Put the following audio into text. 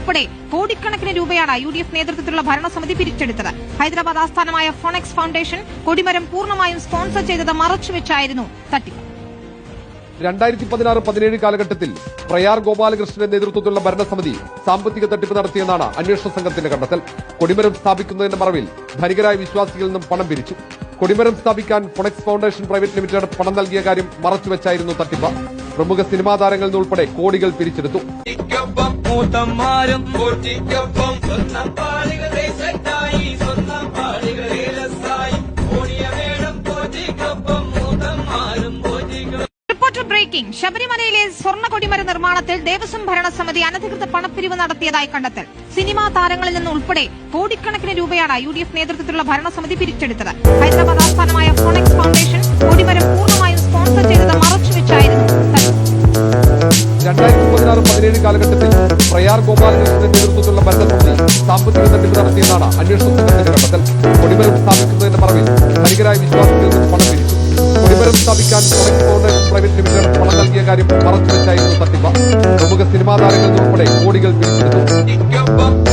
ഉൾപ്പെടെ കോടിക്കണക്കിന് രൂപയാണ് യു ഡി എഫ് നേതൃത്വത്തിലുള്ള ഭരണസമിതി പിരിച്ചെടുത്തത്. ഹൈദരാബാദ് ആസ്ഥാനമായ ഫോണക്സ് ഫൗണ്ടേഷൻ കൊടിമരം പൂർണമായും സ്പോൺസർ ചെയ്തത് മറച്ചുവെച്ചായിരുന്നു തട്ടിപ്പ്. രണ്ടായിരത്തി പതിനാറ് പതിനേഴ് കാലഘട്ടത്തിൽ പ്രയാർ ഗോപാലകൃഷ്ണന്റെ നേതൃത്വത്തിലുള്ള ഭരണസമിതി സാമ്പത്തിക തട്ടിപ്പ് നടത്തിയെന്നാണ് അന്വേഷണ സംഘത്തിന്റെ കണ്ടെത്തൽ. കൊടിമരം സ്ഥാപിക്കുന്നതിന്റെ മറവിൽ ധനികരായ വിശ്വാസികളിൽ നിന്നും പണം പിരിച്ചു. കൊടിമരം സ്ഥാപിക്കാൻ ഫൊണക്സ് ഫൗണ്ടേഷൻ പ്രൈവറ്റ് ലിമിറ്റഡ് പണം നൽകിയ കാര്യം മറച്ചുവെച്ചായിരുന്നു തട്ടിപ്പ്. പ്രമുഖ സിനിമാ താരങ്ങളിൽ നിന്നുൾപ്പെടെ കോടികൾ പിരിച്ചെടുത്തു. ൊപ്പം മൂത്തന്മാരും പോറ്റിക്കൊപ്പം സ്വന്തം പാളികളെ സെറ്റായി സ്വന്തം പാളികളെ രസായി. ഓടിയ വേണം പോറ്റിക്കൊപ്പം മൂത്തന്മാരും റിപ്പോർട്ടർ ബ്രേക്കിംഗ്. ശബരിമലയിലെ സ്വർണ കൊടിമര നിർമ്മാണത്തിൽ ദേവസ്വം ഭരണസമിതി അനധികൃത പണപ്പിരിവ് നടത്തിയതായി കണ്ടെത്തൽ. സിനിമാ താരങ്ങളിൽ നിന്ന് ഉൾപ്പെടെ കോടിക്കണക്കിന് രൂപയാണ് യു ഡി എഫ് നേതൃത്വത്തിലുള്ള ഭരണസമിതി പിരിച്ചെടുത്തത്. ഹൈദരാബാദ് ആസ്ഥാനമായ രണ്ടായിരത്തി പതിനാറ് പതിനേഴ് കാലഘട്ടത്തിൽ പ്രയാർ ഗോപാലകൃഷ്ണന്റെ നേതൃത്വത്തിലുള്ള ഭരണസമിതി സാമ്പത്തിക തട്ടിപ്പ് നടത്തിയെന്നാണ് അന്വേഷണ സംഘത്തിന്റെ കൊടിമരം സ്ഥാപിക്കുന്നതിന്റെ പറവിൽ ധനികരായ വിശ്വാസത്തിൽ നിന്ന് പണം പിരിച്ചു. കൊടിമരം സ്ഥാപിക്കാൻ പ്രൈവറ്റ് ലിമിറ്റഡ് പണം നൽകിയ കാര്യം മറച്ചുവെച്ചായിരുന്നു തട്ടിപ്പ്. പ്രമുഖ സിനിമാ താരങ്ങളിൽ ഉൾപ്പെടെ കോടികൾ പിരിച്ചെടുത്തു.